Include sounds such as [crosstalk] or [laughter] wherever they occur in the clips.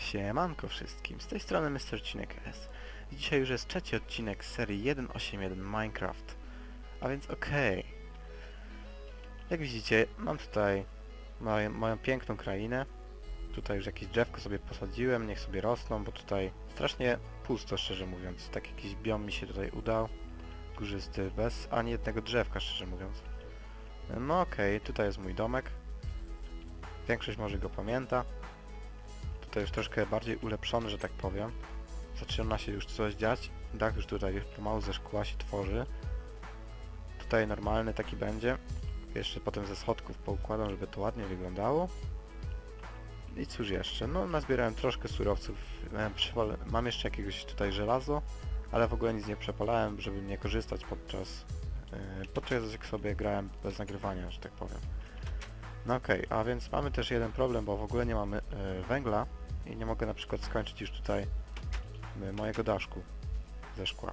Siemanko wszystkim, z tej strony Mr. Odcinek S. I dzisiaj już jest trzeci odcinek serii 1.8.1 Minecraft. A więc okej. Jak widzicie, mam tutaj moją, moją piękną krainę. Tutaj już jakieś drzewko sobie posadziłem, niech sobie rosną, bo tutaj strasznie pusto, szczerze mówiąc. Tak jakiś biom mi się tutaj udał. Górzysty, bez ani jednego drzewka, szczerze mówiąc. No okej, tutaj jest mój domek. Większość może go pamięta. Tutaj już troszkę bardziej ulepszony, że tak powiem. Zaczyna się już coś dziać. Dach już tutaj już pomału ze szkła się tworzy. Tutaj normalny taki będzie. Jeszcze potem ze schodków poukładam, żeby to ładnie wyglądało. I cóż jeszcze? No nazbierałem troszkę surowców. E, Mam jeszcze jakiegoś tutaj żelazo, ale w ogóle nic nie przepalałem, żeby nie korzystać podczas e, podczas jak sobie grałem bez nagrywania, że tak powiem. No okej, a więc mamy też jeden problem, bo w ogóle nie mamy e, węgla i nie mogę na przykład skończyć już tutaj e, mojego daszku ze szkła.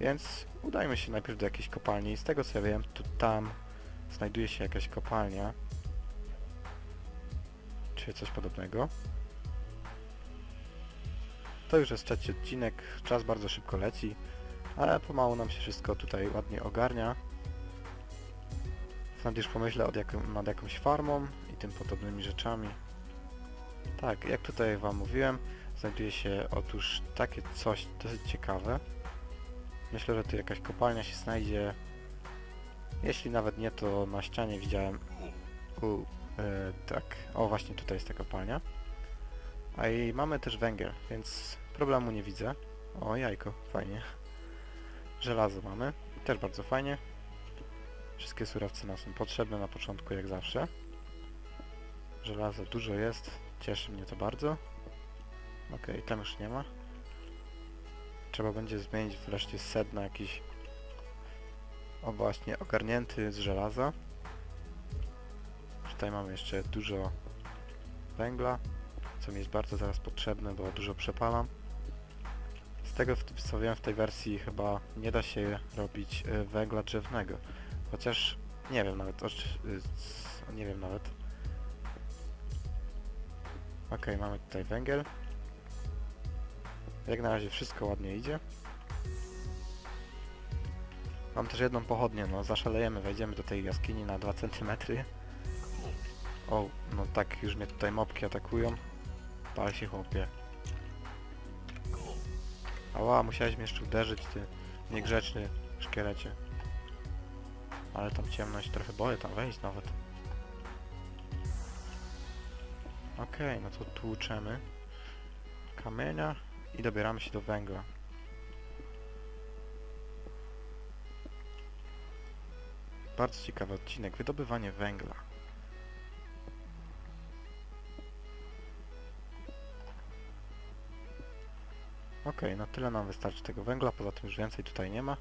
Więc udajmy się najpierw do jakiejś kopalni. Z tego co ja wiem, to tam znajduje się jakaś kopalnia. Czy coś podobnego. To już jest trzeci odcinek, czas bardzo szybko leci, ale pomału nam się wszystko tutaj ładnie ogarnia. Nawet już pomyślę jaką, nad jakąś farmą i tym podobnymi rzeczami. Tak, jak tutaj Wam mówiłem, znajduje się otóż takie coś dosyć ciekawe. Myślę, że tu jakaś kopalnia się znajdzie. Jeśli nawet nie, to na ścianie widziałem... U, e, tak, o właśnie tutaj jest ta kopalnia. A i mamy też węgiel, więc problemu nie widzę. O, jajko, fajnie. Żelazo mamy, też bardzo fajnie. Wszystkie surowce nam są potrzebne na początku, jak zawsze. Żelaza dużo jest, cieszy mnie to bardzo. Okej, tam już nie ma. Trzeba będzie zmienić wreszcie set na jakiś... O właśnie, ogarnięty z żelaza. Tutaj mamy jeszcze dużo węgla, co mi jest bardzo zaraz potrzebne, bo dużo przepalam. Z tego co wiem w tej wersji chyba nie da się robić e, węgla drzewnego. Chociaż nie wiem nawet, c- nie wiem nawet. Okej, mamy tutaj węgiel. Jak na razie wszystko ładnie idzie. Mam też jedną pochodnię, no zaszalejemy, wejdziemy do tej jaskini na 2 cm. O, no tak, już mnie tutaj mopki atakują. Pal się chłopie. Ała, musiałeś mnie jeszcze uderzyć, ty niegrzeczny szkielecie. Ale tam ciemność, trochę boję tam wejść nawet. Okej, no to tłuczemy kamienia i dobieramy się do węgla. Bardzo ciekawy odcinek, wydobywanie węgla. Okej, no tyle nam wystarczy tego węgla, poza tym już więcej tutaj nie ma.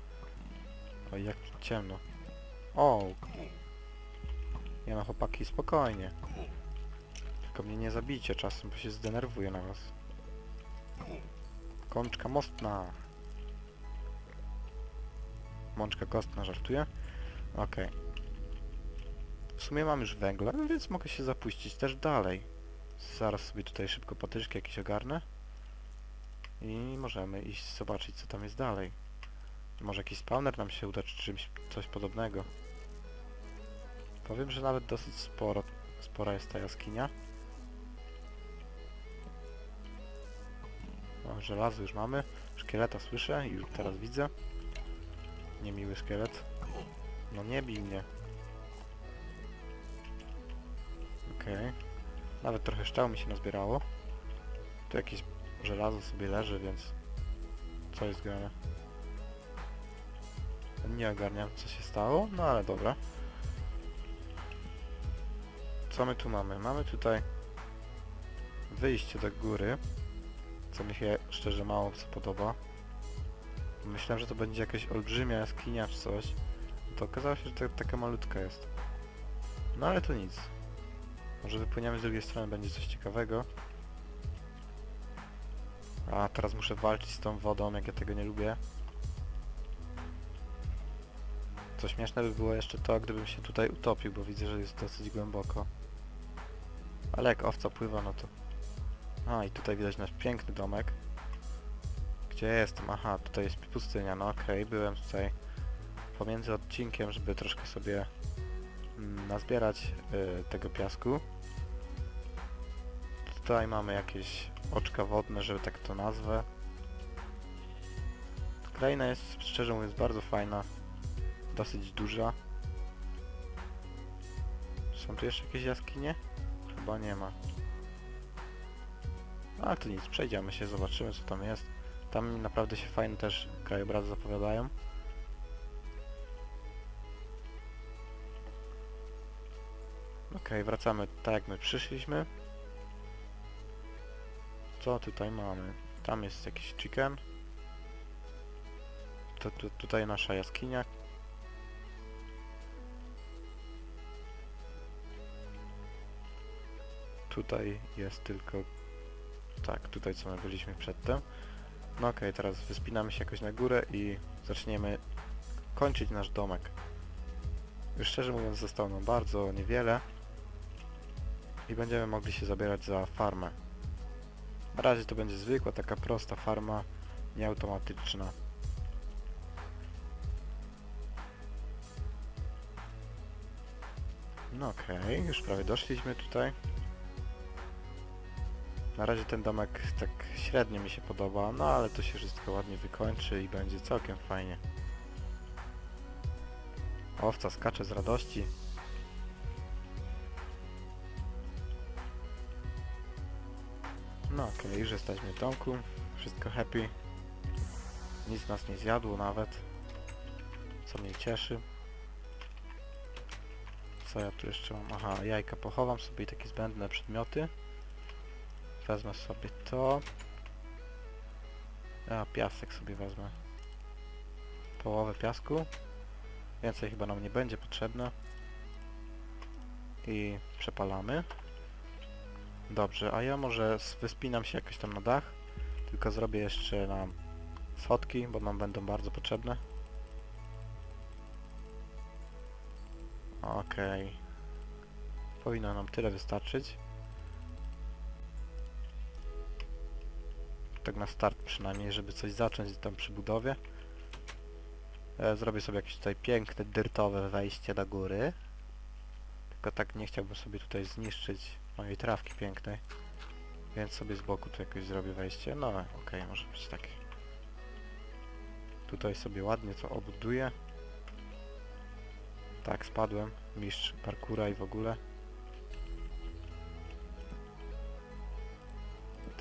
Oj, jak ciemno. O! Nie no, chłopaki, spokojnie. Tylko mnie nie zabijcie czasem, bo się zdenerwuję na was. Kączka mostna. Mączka kostna, żartuję? Okej. W sumie mam już węgla, więc mogę się zapuścić też dalej. Zaraz sobie tutaj szybko patyczki jakieś ogarnę. I możemy iść zobaczyć co tam jest dalej. Może jakiś spawner nam się uda, czy czymś coś podobnego. Powiem, że nawet dosyć sporo, spora jest ta jaskinia. O, żelazo już mamy. Szkieleta słyszę i już teraz widzę. Niemiły szkielet. No nie bij mnie. Okej. Nawet trochę szczał mi się nazbierało. Tu jakieś żelazo sobie leży, więc... Co jest grane? Nie ogarniam co się stało, no ale dobra. Co my tu mamy? Mamy tutaj wyjście do góry, co mi się szczerze mało co podoba. Myślałem, że to będzie jakaś olbrzymia jaskinia czy coś. To okazało się, że to taka malutka jest. No ale to nic. Może wypłyniemy z drugiej strony, będzie coś ciekawego. A teraz muszę walczyć z tą wodą, jak ja tego nie lubię. Co śmieszne by było jeszcze to, gdybym się tutaj utopił, bo widzę, że jest dosyć głęboko. Ale jak owca pływa, no to A, i tutaj widać nasz piękny domek. Gdzie jestem? Aha, tutaj jest pustynia. No okej, byłem tutaj pomiędzy odcinkiem, żeby troszkę sobie mm, nazbierać y, tego piasku. Tutaj mamy jakieś oczka wodne, żeby tak to nazwę. Kraina jest, szczerze mówiąc, bardzo fajna. Dosyć duża. Są tu jeszcze jakieś jaskinie? Chyba nie ma. Ale to nic, przejdziemy się, zobaczymy co tam jest. Tam naprawdę się fajne też krajobrazy zapowiadają. Okej, wracamy tak jak my przyszliśmy. Co tutaj mamy? Tam jest jakiś chicken. To, tu, tutaj nasza jaskinia. Tutaj jest tylko... Tak, tutaj co my byliśmy przedtem. No okej, teraz wyspinamy się jakoś na górę i zaczniemy kończyć nasz domek. Już szczerze mówiąc zostało nam bardzo niewiele i będziemy mogli się zabierać za farmę. Na razie to będzie zwykła, taka prosta farma, nieautomatyczna. No okej, już prawie doszliśmy tutaj. Na razie ten domek tak średnio mi się podoba, no ale to się wszystko ładnie wykończy i będzie całkiem fajnie. Owca skacze z radości. No okej, już jesteśmy w domku. Wszystko happy. Nic nas nie zjadło nawet. Co mnie cieszy. Co ja tu jeszcze mam? Aha, jajka pochowam sobie i takie zbędne przedmioty. Wezmę sobie to. A, piasek sobie wezmę. Połowę piasku. Więcej chyba nam nie będzie potrzebne. I przepalamy. Dobrze, a ja może wyspinam się jakoś tam na dach. Tylko zrobię jeszcze nam schodki, bo nam będą bardzo potrzebne. Okej. Powinno nam tyle wystarczyć. Tak na start przynajmniej, żeby coś zacząć tam przy budowie. E, zrobię sobie jakieś tutaj piękne, dyrtowe wejście do góry. Tylko tak nie chciałbym sobie tutaj zniszczyć mojej trawki pięknej. Więc sobie z boku tu jakoś zrobię wejście. No okej, może być takie. Tutaj sobie ładnie to obuduję. Tak, spadłem. Mistrz parkura i w ogóle.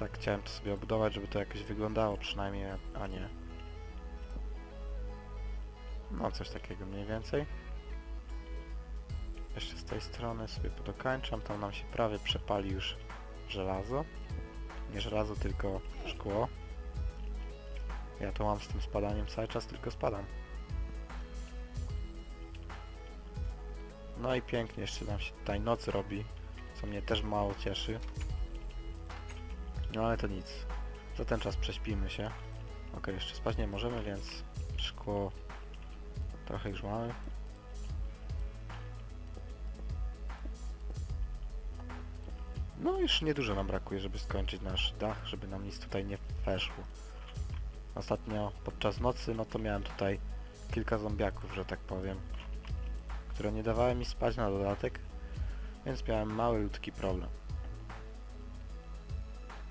Tak, chciałem to sobie obudować, żeby to jakoś wyglądało przynajmniej, a nie. No, coś takiego mniej więcej. Jeszcze z tej strony sobie podokańczam, tam nam się prawie przepali już żelazo. Nie żelazo, tylko szkło. Ja to mam z tym spadaniem cały czas, tylko spadam. No i pięknie jeszcze nam się tutaj noc robi, co mnie też mało cieszy. No ale to nic. Za ten czas prześpimy się. Ok, jeszcze spać nie możemy, więc szkło trochę już mamy. No już niedużo nam brakuje, żeby skończyć nasz dach, żeby nam nic tutaj nie weszło. Ostatnio podczas nocy, no to miałem tutaj kilka zombiaków, że tak powiem, które nie dawały mi spać na dodatek, więc miałem mały ludzki problem.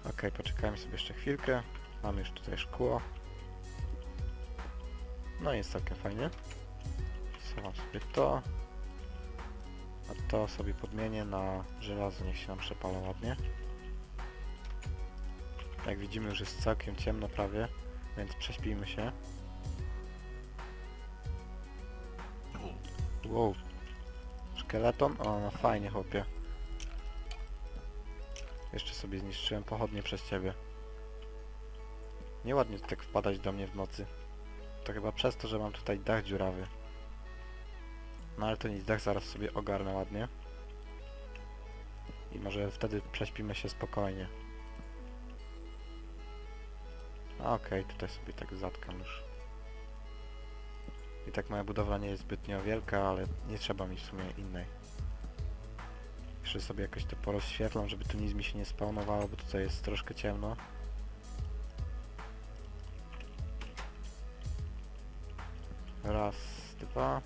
Ok, poczekajmy sobie jeszcze chwilkę. Mamy już tutaj szkło. No jest całkiem fajnie. Schowam sobie to. A to sobie podmienię na żelazo, niech się nam przepala ładnie. Jak widzimy już jest całkiem ciemno prawie, więc prześpijmy się. Wow. Szkieleton? O, no fajnie chłopie. Jeszcze sobie zniszczyłem pochodnie przez ciebie. Nieładnie tak wpadać do mnie w nocy. To chyba przez to, że mam tutaj dach dziurawy. No ale to nic, dach zaraz sobie ogarnę ładnie. I może wtedy prześpimy się spokojnie. A, Okej, tutaj sobie tak zatkam już. I tak moja budowla nie jest zbytnio wielka, ale nie trzeba mi w sumie innej. Jeszcze sobie jakoś to porozświetlam, żeby tu nic mi się nie spawnowało, bo tutaj jest troszkę ciemno. Raz, dwa,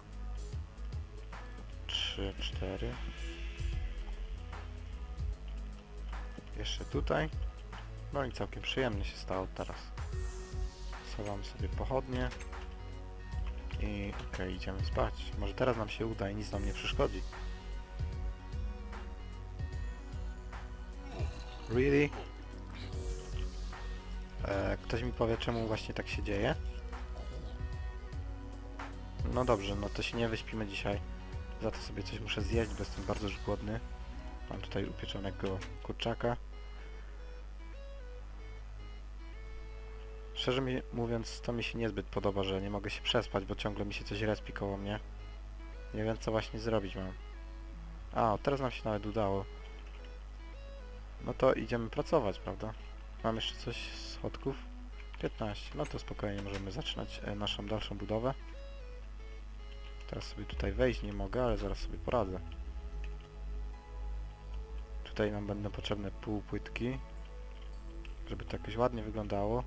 trzy, cztery. Jeszcze tutaj. No i całkiem przyjemnie się stało teraz. Schowam sobie pochodnie. I okej, idziemy spać. Może teraz nam się uda i nic nam nie przeszkodzi. Really? E, ktoś mi powie, czemu właśnie tak się dzieje? No dobrze, no to się nie wyśpimy dzisiaj. Za to sobie coś muszę zjeść, bo jestem bardzo już głodny. Mam tutaj upieczonego kurczaka. Szczerze mi mówiąc, to mi się niezbyt podoba, że nie mogę się przespać, bo ciągle mi się coś respi koło mnie. Nie wiem, co właśnie zrobić mam. A, teraz nam się nawet udało. No to idziemy pracować, prawda? Mam jeszcze coś z schodków? 15. No to spokojnie możemy zaczynać e, naszą dalszą budowę. Teraz sobie tutaj wejść nie mogę, ale zaraz sobie poradzę. Tutaj nam będą potrzebne półpłytki, żeby to jakoś ładnie wyglądało.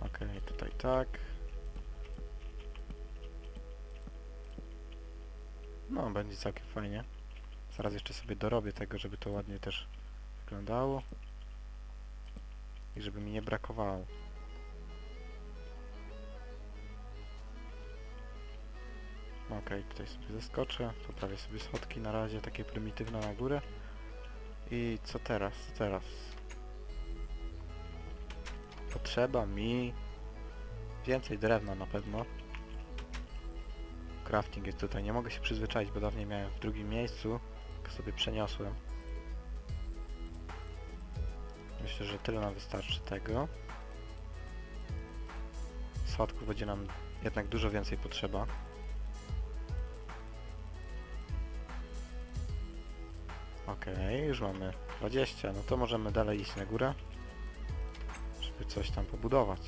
Okej, tutaj tak. No, będzie całkiem fajnie. Zaraz jeszcze sobie dorobię tego, żeby to ładnie też wyglądało. I żeby mi nie brakowało. Okej, tutaj sobie zeskoczę. Poprawię sobie schodki na razie, takie prymitywne na górę. I co teraz? Co teraz? Potrzeba mi więcej drewna na pewno. Crafting jest tutaj. Nie mogę się przyzwyczaić, bo dawniej miałem w drugim miejscu. Tylko sobie przeniosłem. Myślę, że tyle nam wystarczy tego. Schodków będzie nam jednak dużo więcej potrzeba. Okej, już mamy 20, no to możemy dalej iść na górę, żeby coś tam pobudować.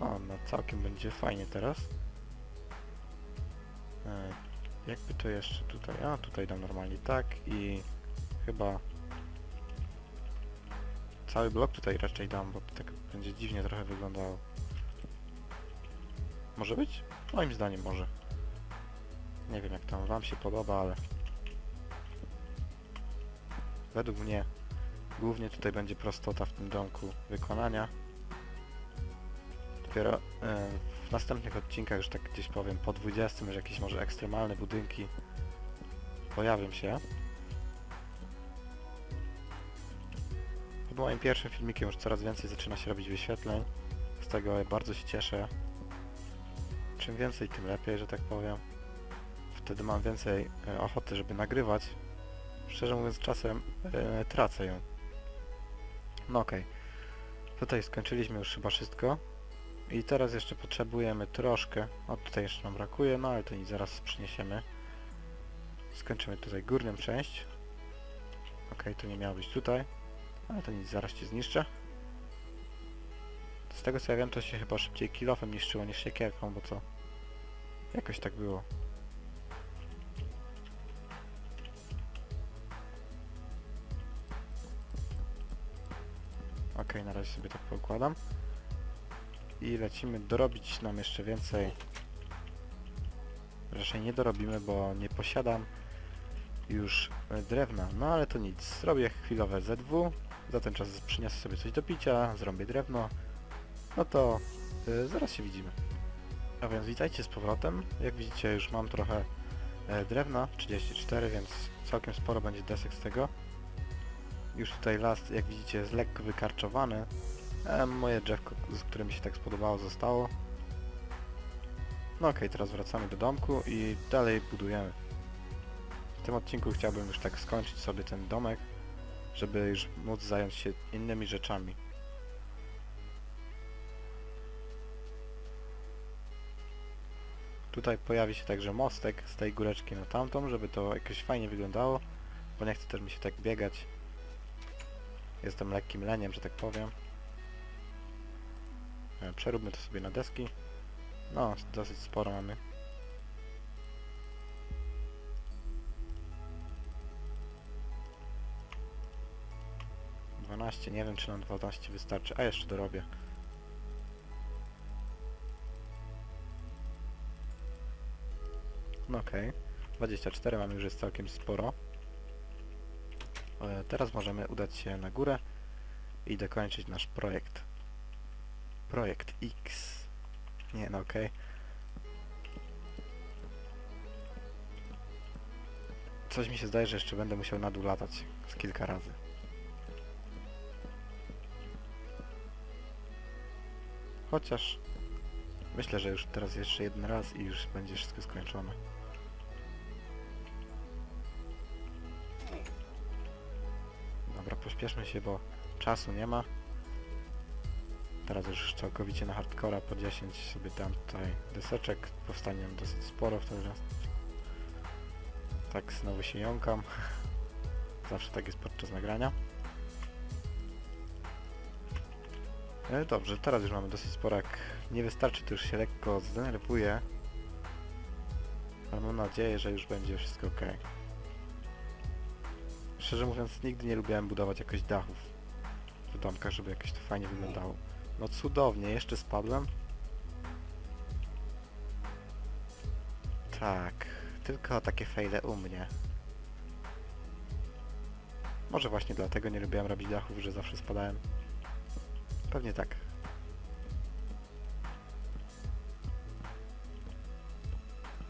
O, no całkiem będzie fajnie teraz. E, jakby to jeszcze tutaj, a tutaj dam normalnie tak i chyba cały blok tutaj raczej dam, bo tak będzie dziwnie trochę wyglądało. Może być? Moim zdaniem może. Nie wiem jak tam wam się podoba, ale według mnie głównie tutaj będzie prostota w tym domku wykonania. Dopiero e, w następnych odcinkach, że tak gdzieś powiem, po 20, że jakieś może ekstremalne budynki pojawią się. Pod moim pierwszym filmikiem już coraz więcej zaczyna się robić wyświetleń. Z tego bardzo się cieszę. Czym więcej, tym lepiej, że tak powiem wtedy mam więcej e, ochoty, żeby nagrywać. Szczerze mówiąc, czasem e, tracę ją. No okej. Tutaj skończyliśmy już chyba wszystko. I teraz jeszcze potrzebujemy troszkę. O, tutaj jeszcze nam brakuje, no ale to nic, zaraz przyniesiemy. Skończymy tutaj górną część. Okej, to nie miało być tutaj. Ale to nic, zaraz cię zniszczę. Z tego co ja wiem, to się chyba szybciej kilofem niszczyło niż siekierką, bo to jakoś tak było. Ok, na razie sobie tak poukładam. I lecimy dorobić nam jeszcze więcej. Raczej nie dorobimy, bo nie posiadam już e, drewna. No ale to nic. Zrobię chwilowe ZW. Za ten czas przyniosę sobie coś do picia, zrobię drewno. No to y, zaraz się widzimy. A więc witajcie z powrotem. Jak widzicie już mam trochę e, drewna, 34, więc całkiem sporo będzie desek z tego. Już tutaj las, jak widzicie, jest lekko wykarczowany. E, moje drzewko, z mi się tak spodobało, zostało. No okej, teraz wracamy do domku i dalej budujemy. W tym odcinku chciałbym już tak skończyć sobie ten domek, żeby już móc zająć się innymi rzeczami. Tutaj pojawi się także mostek z tej góreczki na tamtą, żeby to jakoś fajnie wyglądało, bo nie chcę też mi się tak biegać Jestem lekkim leniem, że tak powiem. E, Przeróbmy to sobie na deski. No, dosyć sporo mamy. Dwanaście, nie wiem czy nam 12 wystarczy, a jeszcze dorobię. No okej, 24 mamy już jest całkiem sporo. E, Teraz możemy udać się na górę i dokończyć nasz projekt. Projekt X. Nie, no okej. Coś mi się zdaje, że jeszcze będę musiał na dół latać z kilka razy. Chociaż myślę, że już teraz jeszcze jeden raz i już będzie wszystko skończone. Dobra, pośpieszmy się, bo czasu nie ma. Teraz już całkowicie na hardcora po 10 sobie dam tutaj deseczek. Powstanie nam dosyć sporo wtedy. Tak znowu się jąkam. [laughs] Zawsze tak jest podczas nagrania. E, dobrze, teraz już mamy dosyć sporo. Jak nie wystarczy, to już się lekko zdenerwuję. Ale mam nadzieję, że już będzie wszystko ok. Szczerze mówiąc, nigdy nie lubiłem budować jakoś dachów w domkach, żeby jakoś to fajnie wyglądało. No cudownie, jeszcze spadłem. Tak, tylko takie fejle u mnie. Może właśnie dlatego nie lubiłem robić dachów, że zawsze spadałem. Pewnie tak.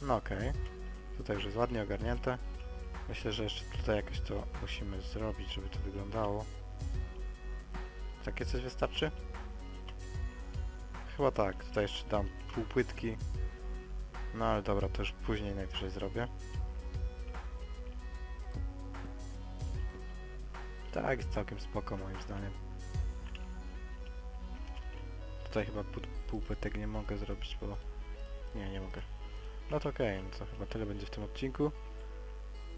No okej. Tutaj już jest ładnie ogarnięte. Myślę, że jeszcze tutaj jakoś to musimy zrobić, żeby to wyglądało. Takie coś wystarczy? Chyba tak. Tutaj jeszcze dam pół płytki. No ale dobra, to już później najwyżej zrobię. Tak, jest całkiem spoko moim zdaniem. Tutaj chyba pół, płytek nie mogę zrobić, bo... Nie, nie mogę. No to okej, no to chyba tyle będzie w tym odcinku.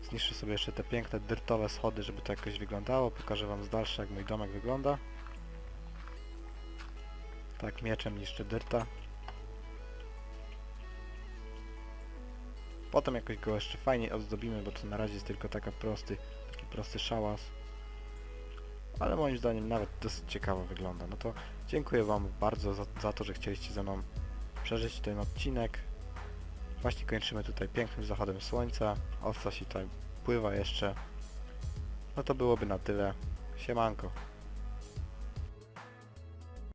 Zniszczę sobie jeszcze te piękne dyrtowe schody, żeby to jakoś wyglądało. Pokażę wam z dalsza, jak mój domek wygląda. Tak, mieczem niszczę dyrta. Potem jakoś go jeszcze fajnie ozdobimy, bo to na razie jest tylko taka prosty, taki prosty szałas. Ale moim zdaniem nawet dosyć ciekawo wygląda. No to dziękuję wam bardzo za, za to, że chcieliście ze mną przeżyć ten odcinek. Właśnie kończymy tutaj pięknym zachodem słońca. Owca się tutaj pływa jeszcze. No to byłoby na tyle. Siemanko.